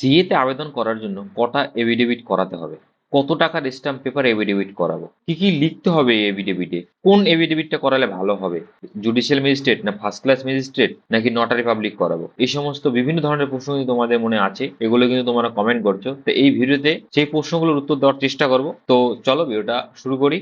সিএতে আবেদন করার জন্য কটা এভিডেভিট করাতে হবে? কত টাকার স্ট্যাম্প পেপার এভিডেভিট করাবো? কি কি লিখতে হবে এই এভিডেভিটে কোন এভিডেভিটটা করালে ভালো হবে? জুডিশিয়াল ম্যাজিস্ট্রেট না ফার্স্ট ক্লাস ম্যাজিস্ট্রেট নাকি নটারি পাবলিক করাবো? এই সমস্ত বিভিন্ন ধরনের প্রশ্ন কিন্তু তোমাদের মনে আছে। এগুলো কিন্তু তোমরা কমেন্ট করছ। তো এই ভিডিওতে সেই প্রশ্নগুলোর উত্তর দেওয়ার চেষ্টা করব। তো চলো ভিডিওটা শুরু করি।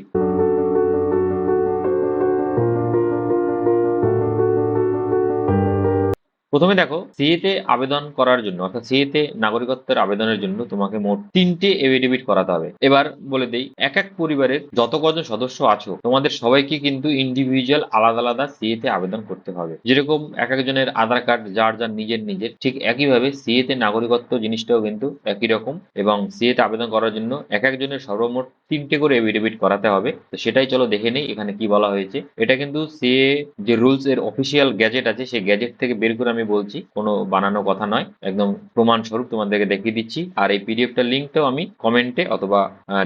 প্রথমে দেখো, সিএতে আবেদন করার জন্য, অর্থাৎ সিএতে নাগরিকত্বের আবেদনের জন্য তোমাকে মোট তিনটে এভিডেভিট করাতে হবে। এবার বলে দেই, এক এক পরিবারের যত কজন সদস্য আছো, তোমাদের সবাইকে কিন্তু ইন্ডিভিজুয়াল আলাদা আলাদা সিএতে আবেদন করতে হবে। যেরকম এক একজনের আধার কার্ড, যার যার নিজের নিজের, ঠিক একইভাবে সিএতে নাগরিকত্ব জিনিসটাও কিন্তু একই রকম এবং সিএতে আবেদন করার জন্য এক একজনের সর্বমোট তিনটে করে এভিডেভিট করাতে হবে। তো সেটাই চলো দেখে নেই, এখানে কি বলা হয়েছে। এটা কিন্তু সিএ যে রুলস এর অফিসিয়াল গ্যাজেট আছে, সেই গ্যাজেট থেকে বের করে আমি বলছি, কোনো বানানো কথা নয়। একদম প্রমাণ স্বরূপ তোমাদেরকে দেখিয়ে দিচ্ছি। আর এই পিডিএফটার লিঙ্কটাও আমি কমেন্টে অথবা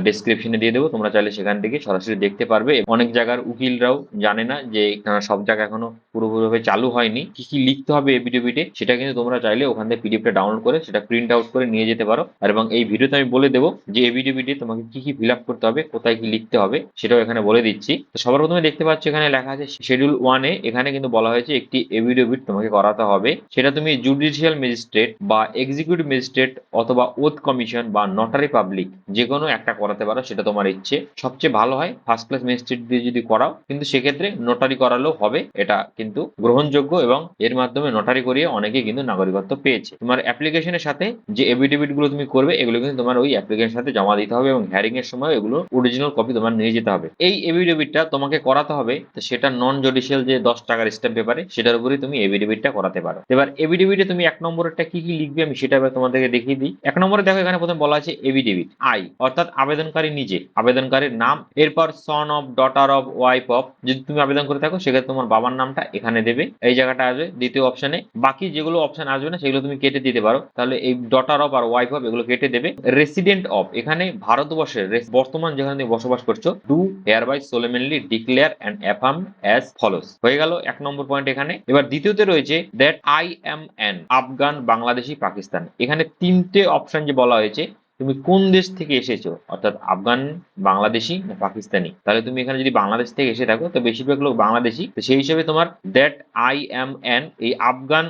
ডেসক্রিপশনে দিয়ে দেবো। তোমরা চাইলে সেখান থেকে সরাসরি দেখতে পারবে। অনেক জায়গার উকিলরাও জানে না যে সব জায়গা এখনও পুরোপুরিভাবে চালু হয়নি। কি কি লিখতে হবে এভিডেভিটে সেটা কিন্তু তোমরা চাইলে ওখান থেকে পিডিএফটা ডাউনলোড করে সেটা প্রিন্ট আউট করে নিয়ে যেতে পারো। আর এবং এই ভিডিওতে আমি বলে দেবো যে এভিডেভিটে তোমাকে কি কি ফিল আপ করতে হবে, কোথায় কি লিখতে হবে, সেটাও এখানে বলে দিচ্ছি। তো সবার প্রথমে দেখতে পাচ্ছ এখানে লেখা আছে শিডিউল ওয়ানে এখানে কিন্তু বলা হয়েছে, একটি এভিডেভিট তোমাকে করাতে হবে। সেটা তুমি জুডিশিয়াল ম্যাজিস্ট্রেট বা এক্সিকিউটিভ ম্যাজিস্ট্রেট অথবা ওথ কমিশন বা নটারি পাবলিক যে কোনো একটা করাতে পারো, সেটা তোমার ইচ্ছে। সবচেয়ে ভালো হয় ফার্স্ট ক্লাস ম্যাজিস্ট্রেট দিয়ে যদি করাও, কিন্তু সেক্ষেত্রে নোটারি করালেও হবে, এটা কিন্তু গ্রহণযোগ্য এবং এর মাধ্যমে নোটারি করিয়ে অনেকে কিন্তু নাগরিকত্ব পেয়েছে। তোমার অ্যাপ্লিকেশনের সাথে যে এভিডেভিটগুলো তুমি করবে, এগুলো কিন্তু তোমার ওই অ্যাপ্লিকেশনের সাথে জমা দিতে হবে এবং হ্যারিং এর সময় এগুলো অরিজিনাল কপি তোমার নিয়ে যেতে হবে। এই এভিডেভিটটা তোমাকে করাতে হবে সেটা নন জুডিশিয়াল যে দশ টাকার স্ট্যাম্প পেপারে সেটার উপরে তুমি এভিডেভিটটা করাতে পারো এবার এভিডেভিটে তুমি এক নম্বরটা কি কি লিখবে আমি সেটা এবার তোমাদেরকে দেখিয়ে দিই। এক নম্বরে দেখো এখানে প্রথমে বলা আছে এভিডেভিট আই অর্থাৎ আবেদনকারী নিজে, আবেদনকারীর নাম, এরপর son of daughter of wife of যদি তুমি আবেদন করে থাকো সেক্ষেত্রে তোমার বাবার নামটা এখানে দেবে, এই জায়গাটা আসবে দ্বিতীয় অপশনে বাকি যেগুলো অপশন আসবে না সেগুলো তুমি কেটে দিতে পারো। তাহলে এই ডটার অফ আর ওয়াইফ অফ এগুলো কেটে দেবে। রেসিডেন্ট অফ এখানে ভারতবর্ষের বর্তমান যেখানে তুমি বসবাস করছ do hereby solemnly declare and affirm as follows হয়ে গেল এক নম্বর পয়েন্ট এখানে। এবার দ্বিতীয়তে রয়েছে that I am an Afghan, Bangladeshi, Pakistan. এখানে তিনটে অপশন যে বলা হয়েছে, তুমি কোন দেশ থেকে এসেছ? অর্থাৎ আফগান, বাংলাদেশি না পাকিস্তানি? তাহলে তুমি এখানে যদি বাংলাদেশ থেকে এসে থাকো, তো বেশিরভাগ লোক বাংলাদেশি। তো সেই হিসেবে তোমার দ্যাট আই এম এন এই আফগান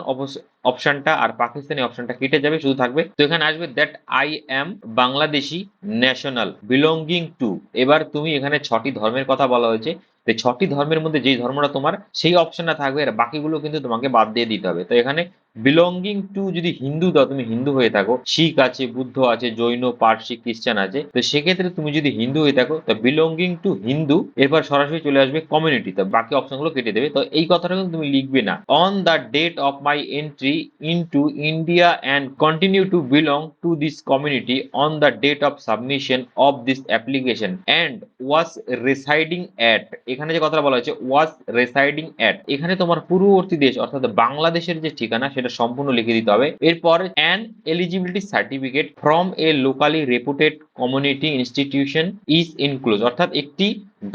অপশনটা আর পাকিস্তানি অপশনটা কেটে যাবে, শুধু থাকবে। তো এখানে আসবে that I am Bangladeshi national belonging to এবার তুমি এখানে ছটি ধর্মের কথা বলা হয়েছে। ছটি ধর্মের মধ্যে যেই ধর্মটা তোমার, সেই অপশনটা থাকবে, আর বাকিগুলো কিন্তু তোমাকে বাদ দিয়ে দিতে হবে। তো এখানে বিলঙ্গিং টু যদি হিন্দু দাও তুমি হিন্দু হয়ে থাকো। শিখ আছে, বুদ্ধ আছে, জৈন, পার্সি, খ্রিস্টান আছে। তো সেক্ষেত্রে তুমি যদি হিন্দু হয়ে থাকো, তো বিলঙ্গিং টু হিন্দু, এরপর সরাসরি চলে আসবে কমিউনিটি তো বাকি অপশনগুলো কেটে দেবে। তো এই কথাটা কিন্তু তুমি লিখবে না। On the date of my entry into India and continue to belong to this community on the date of submission of this application and was residing at এখানে যে কথাটা বলা হয়েছে ওয়াজ রেসাইডিং অ্যাট এখানে তোমার পূর্ববর্তী দেশ, অর্থাৎ বাংলাদেশের যে ঠিকানা সেটা সম্পূর্ণ লিখে দিতে হবে। এরপর an eligibility certificate from a locally reputed community institution is enclose অর্থাৎ একটি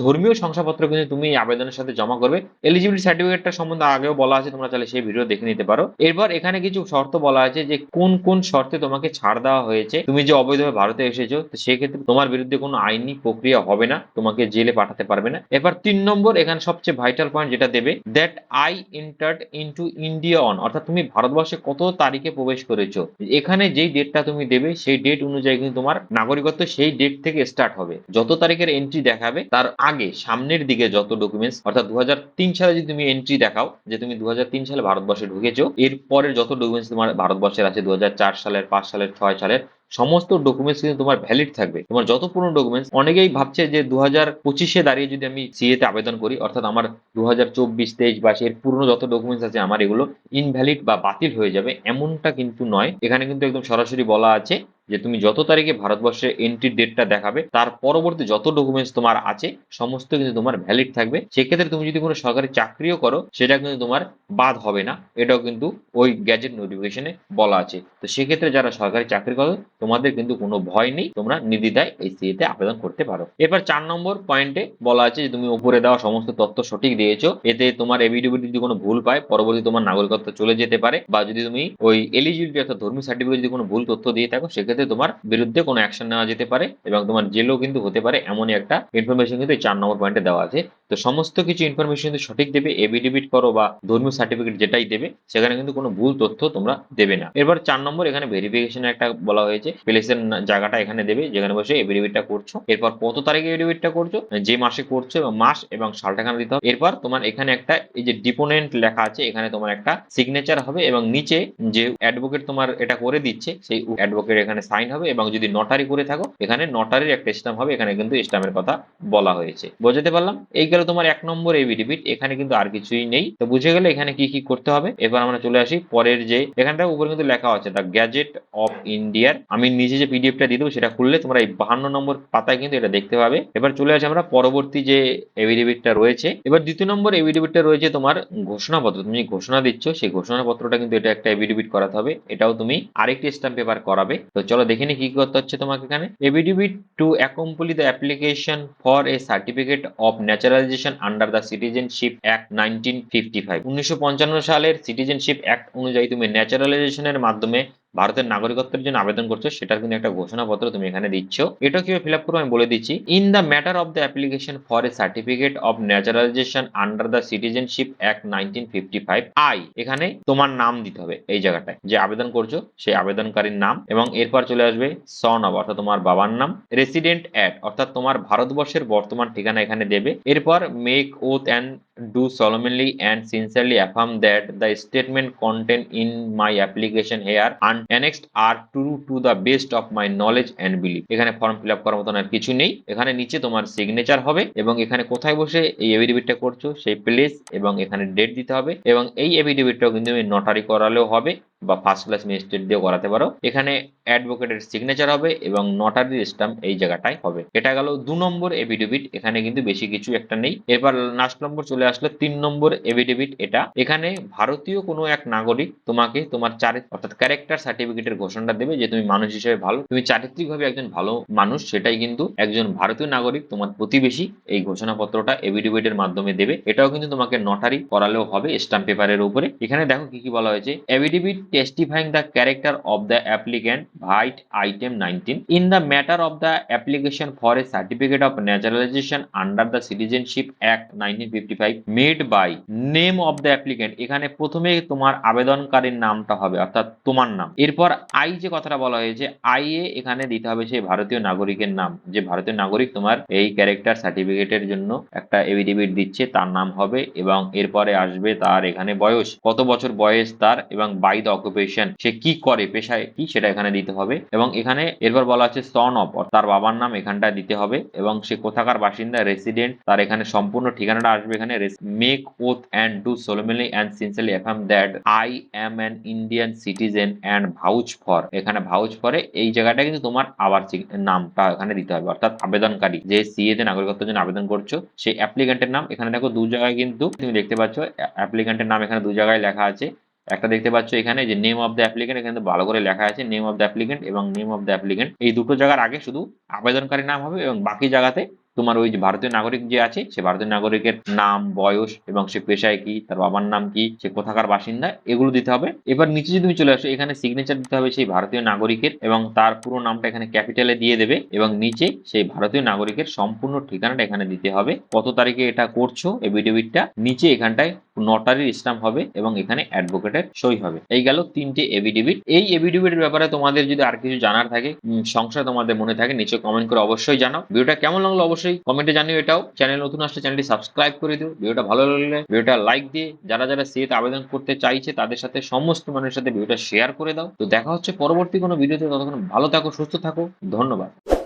ধর্মীয় শংসাপত্র কিন্তু তুমি আবেদনের সাথে জমা করবে। এলিজিবিলিটি সার্টিফিকেটটা সম্বন্ধে আগেও বলা আছে, তোমরা চাইলে সেই ভিডিও দেখে নিতে পারো। এরপর এখানে কিছু শর্ত বলা আছে যে কোন কোন শর্তে তোমাকে ছাড় দেওয়া হয়েছে। তুমি যে অবৈধভাবে ভারতে এসেছ, তো সেক্ষেত্রে তোমার বিরুদ্ধে কোনো আইনি প্রক্রিয়া হবে না, তোমাকে জেলে পাঠাতে পারবে না। এরপর তিন নম্বর, এখানে সবচেয়ে ভাইটাল পয়েন্ট যেটা দেবে that I entered into India on অর্থাৎ তুমি ভারতবর্ষে কত তারিখে প্রবেশ করেছ। এখানে যেই ডেটটা তুমি দেবে, সেই ডেট অনুযায়ী কিন্তু তোমার নাগরিকত্ব সেই ডেট থেকে স্টার্ট হবে। যত তারিখের এন্ট্রি দেখাবে, তার আগে, সামনের দিকে যত ডকুমেন্টস অর্থাৎ দু হাজার তিন সালে যদি তুমি এন্ট্রি দেখাও, যে তুমি দু হাজার তিন সালে ভারতবর্ষে ঢুকেছো এর পরের যত ডকুমেন্টস তোমার ভারতবর্ষের আছে দু হাজার চার সালের, পাঁচ সালের, ছয় সালের সমস্ত ডকুমেন্টস কিন্তু তোমার ভ্যালিড থাকবে। তোমার যত পুরনো ডকুমেন্টস অনেকেই ভাবছে যে দু হাজার পঁচিশে দাঁড়িয়ে যদি আমি সিএ তে আবেদন করি, অর্থাৎ আমার দু হাজার চব্বিশ, তেইশ বা এর পুরনো যত ডকুমেন্টস আছে, আমার এগুলো ইনভ্যালিড বা বাতিল হয়ে যাবে, এমনটা কিন্তু নয়। এখানে কিন্তু একদম সরাসরি বলা আছে যে তুমি যত তারিখে ভারতবর্ষে এন্ট্রি ডেটটা দেখাবে, তার পরবর্তী যত ডকুমেন্টস তোমার আছে, সমস্ত কিন্তু তোমার ভ্যালিড থাকবে। সেক্ষেত্রে তুমি যদি কোনো সরকারি চাকরিও করো, সেটা কিন্তু তোমার বাদ হবে না। এটাও কিন্তু ওই গ্যাজেট নোটিফিকেশনে বলা আছে। তো সেক্ষেত্রে যারা সরকারি চাকরি করো তোমাদের কিন্তু কোনো ভয় নেই, তোমরা নির্দ্বিধায় এই সিএতে আবেদন করতে পারো। এরপর চার নম্বর পয়েন্টে বলা আছে যে তুমি উপরে দেওয়া সমস্ত তথ্য সঠিক দিয়েছ, এতে তোমার এভিডেভিট যদি কোনো ভুল পায়, পরবর্তী তোমার নাগরিকত্ব চলে যেতে পারে, বা যদি তুমি ওই এলিজিবিলিটি অর্থাৎ ধর্মীয় সার্টিফিকেট যদি কোনো ভুল তথ্য দিয়ে থাকো, সেক্ষেত্রে তোমার বিরুদ্ধে কোনো অ্যাকশন নেওয়া যেতে পারে, এবং তোমার জেলও কিন্তু হতে পারে, এমনই একটা ইনফরমেশন কিন্তু চার নম্বর পয়েন্টে দেওয়া আছে। তো সমস্ত কিছু ইনফরমেশন কিন্তু সঠিক দেবে এভিডেভিট করো বা ধর্মীয় সার্টিফিকেট যেটাই দেবে, সেখানে কিন্তু কোনো ভুল তথ্য তোমরা দেবে না। এরপর চার নম্বর এখানে ভেরিফিকেশনের একটা বলা হয়েছে প্লেসের জায়গাটা এখানে দেবে, যেখানে বসে এভিডেভিটটা করছ। এরপর কত তারিখে এভিডেভিটটা করছ? যে মাসে করছ এবং মাস এবং সালটা এখানে দিতে হবে। এরপর তোমার এখানে একটা, এই যে ডিপোনেন্ট লেখা আছে, এখানে তোমার একটা সিগনেচার হবে এবং নিচে যে অ্যাডভোকেট তোমার এটা করে দিচ্ছে, সেই অ্যাডভোকেট এখানে সাইন হবে এবং যদি নটারি করে থাকো, এখানে নটারির একটা স্টাম্প হবে, এখানে কিন্তু স্টাম্পের কথা বলা হয়েছে। বোঝাতে পারলাম? এই গেল তোমার এক নম্বর এভিডেভিট এখানে কিন্তু আর কিছুই নেই। তো বুঝে গেলে এখানে কি কি করতে হবে? এবার আমরা চলে আসি পরের যে এখানটা উপরে কিন্তু লেখা আছে দ্য গ্যাজেট অফ ইন্ডিয়ার আমি নিজে যে পিডিএফটা দিয়ে দেবো, সেটা খুললে তোমরা এই বাহান্ন নম্বর পাতায় কিন্তু এটা দেখতে পাবে। এবার চলে আসি আমরা পরবর্তী যে এভিডেভিটটা রয়েছে। এবার দ্বিতীয় নম্বর এভিডেভিটটা রয়েছে তোমার ঘোষণাপত্র। তুমি ঘোষণা দিচ্ছ, সেই ঘোষণাপত্রটা কিন্তু এটা একটা এভিডেভিট করাতে হবে। এটাও তুমি আরেকটি স্ট্যাম্প পেপার করাবে। তো চলো দেখে নি কি করতে হচ্ছে তোমাকে এখানে। Affidavit to accompany the application for a certificate of naturalization under the citizenship act nineteen fifty five উনিশশো পঞ্চান্ন সালের সিটিজেনশিপ অ্যাক্ট অনুযায়ী তুমি ন্যাচারালাইজেশনের মাধ্যমে ভারতের নাগরিকত্বের জন্য আবেদন করছ, সেটার কিন্তু একটা ঘোষণাপত্র তুমি এখানে দিচ্ছ। এটা কীভাবে ফিল আপ করব আমি বলে দিচ্ছি। In the matter of the application for a certificate of naturalization under the citizenship act nineteen fifty five I এখানে তোমার নাম দিতে হবে এই জায়গাটায়। যে আবেদন করছ, সেই আবেদনকারীর নাম এবং এরপর চলে আসবে সন অফ অর্থাৎ তোমার বাবার নাম রেসিডেন্ট অ্যাট অর্থাৎ তোমার ভারতবর্ষের বর্তমান ঠিকানা এখানে দেবে। এরপর make oath and do solemnly and sincerely affirm that the statement contained in my application here and annexed are true to the best of my knowledge and belief এখানে ফর্ম ফিল আপ করার মতন আর কিছু নেই এখানে নিচে তোমার signature হবে এবং এখানে কোথায় বসে এই এভিডেভিটটা করছ সেই প্লেস এবং এখানে ডেট দিতে হবে এবং এই এভিডেভিটটাও কিন্তু নোটারি করালেও হবে বা ফার্স্ট ক্লাস ম্যাজিস্ট্রেট দিয়েও করাতে পারো। এখানে অ্যাডভোকেটের সিগনেচার হবে এবং নটারির স্টাম্প এই জায়গাটায় হবে। এটা গেল দু নম্বর এভিডেভিট এখানে কিন্তু বেশি কিছু একটা নেই। এরপর লাস্ট নম্বর চলে আসলো তিন নম্বর এভিডেভিট এটা। এখানে ভারতীয় কোনো এক নাগরিক তোমাকে তোমার চারিত্র অর্থাৎ ক্যারেক্টার সার্টিফিকেটের ঘোষণাটা দেবে যে তুমি মানুষ হিসেবে ভালো, তুমি চারিত্রিকভাবে একজন ভালো মানুষ, সেটাই কিন্তু একজন ভারতীয় নাগরিক তোমার প্রতিবেশী এই ঘোষণাপত্রটা এভিডেভিটের মাধ্যমে দেবে। এটাও কিন্তু তোমাকে নটারি করালেও হবে স্টাম্প পেপারের উপরে। এখানে দেখো কি কি বলা হয়েছে। Affidavit testifying the character of the applicant, White item 19 in the matter of the application for a certificate of naturalization under the citizenship act 1955 made by name of the applicant, এখানে প্রথমে তোমার আবেদনকারীর নামটা হবে, অর্থাৎ তোমার নাম। এরপর আই যে কথাটা বলা হয়েছে আই এ এখানে দিতে হবে সেই ভারতীয় নাগরিকের নাম। যে ভারতীয় নাগরিক তোমার এই ক্যারেক্টার সার্টিফিকেটের জন্য একটা এভিডেভিট দিচ্ছে, তার নাম হবে এবং এরপরে আসবে তার এখানে বয়স, কত বছর বয়স তার এবং বাই দ্য অকুপেশন সে কি করে, পেশায় কি, সেটা এখানে দিতে হবে। এবং এখানে এরপর বলা আছে সন অফ তার বাবার নাম এখানটা দিতে হবে। এবং সে কোথাকার বাসিন্দা রেসিডেন্ট তার এখানে সম্পূর্ণ ঠিকানাটা আসবে এখানে। Make oath and do solemnly and sincerely affirm that I am an Indian citizen and vouch for এখানে ভাউচ ফরে এই জায়গাটা কিন্তু তোমার আবার নামটা এখানে দিতে হবে। অর্থাৎ আবেদনকারী, যে সিএ তে নাগরিকত্বের জন্য আবেদন করছ, সেই অ্যাপ্লিকেন্টের নাম এখানে দেখো, দু জায়গায় কিন্তু তুমি দেখতে পাচ্ছ অ্যাপ্লিকেন্টের নাম এখানে দু জায়গায় লেখা আছে। একটা দেখতে পাচ্ছ এখানে যে নেম অফ দ্য অ্যাপ্লিকেন্ট এখানে ভালো করে লেখা আছে নেম অফ দ্য অ্যাপ্লিকেন্ট এবং নেম অফ দ্য অ্যাপ্লিকেন্ট এই দুটো জায়গার আগে শুধু আবেদনকারী নাম হবে এবং বাকি জায়গাতে তোমার ওই যে ভারতীয় নাগরিক যে আছে, সে ভারতীয় নাগরিকের নাম, বয়স এবং সে পেশায় কি, তার বাবার নাম কি, সে কোথাকার বাসিন্দা, এগুলো দিতে হবে। এবার নিচে যদি তুমি চলে আসো, এখানে সিগনেচার দিতে হবে সেই ভারতীয় নাগরিকের এবং তার পুরো নামটা এখানে ক্যাপিটালে দিয়ে দেবে এবং নিচে সেই ভারতীয় নাগরিকের সম্পূর্ণ ঠিকানাটা এখানে দিতে হবে। কত তারিখে এটা করছ এভিডেভিটটা নিচে এখানটায় নটারির স্টাম্প হবে এবং এখানে অ্যাডভোকেটের সই হবে। এই গেল তিনটে এভিডেভিট এই এভিডেভিটের ব্যাপারে তোমাদের যদি আর কিছু জানার থাকে সংশয় তোমাদের মনে থাকে নিচে কমেন্ট করে অবশ্যই জানাও। ভিডিওটা কেমন লাগল অবশ্যই কমেন্টে জানিও এটাও। চ্যানেল নতুন আসলে চ্যানেলটি সাবস্ক্রাইব করে দিও। ভিডিওটা ভালো লাগলে ভিডিওটা লাইক দিয়ে যারা যারা সিএতে আবেদন করতে চাইছে, তাদের সাথে সমস্ত মানুষের সাথে ভিডিওটা শেয়ার করে দাও। তো দেখা হচ্ছে পরবর্তী কোনো ভিডিওতে ততক্ষণ ভালো থাকো, সুস্থ থাকো। ধন্যবাদ।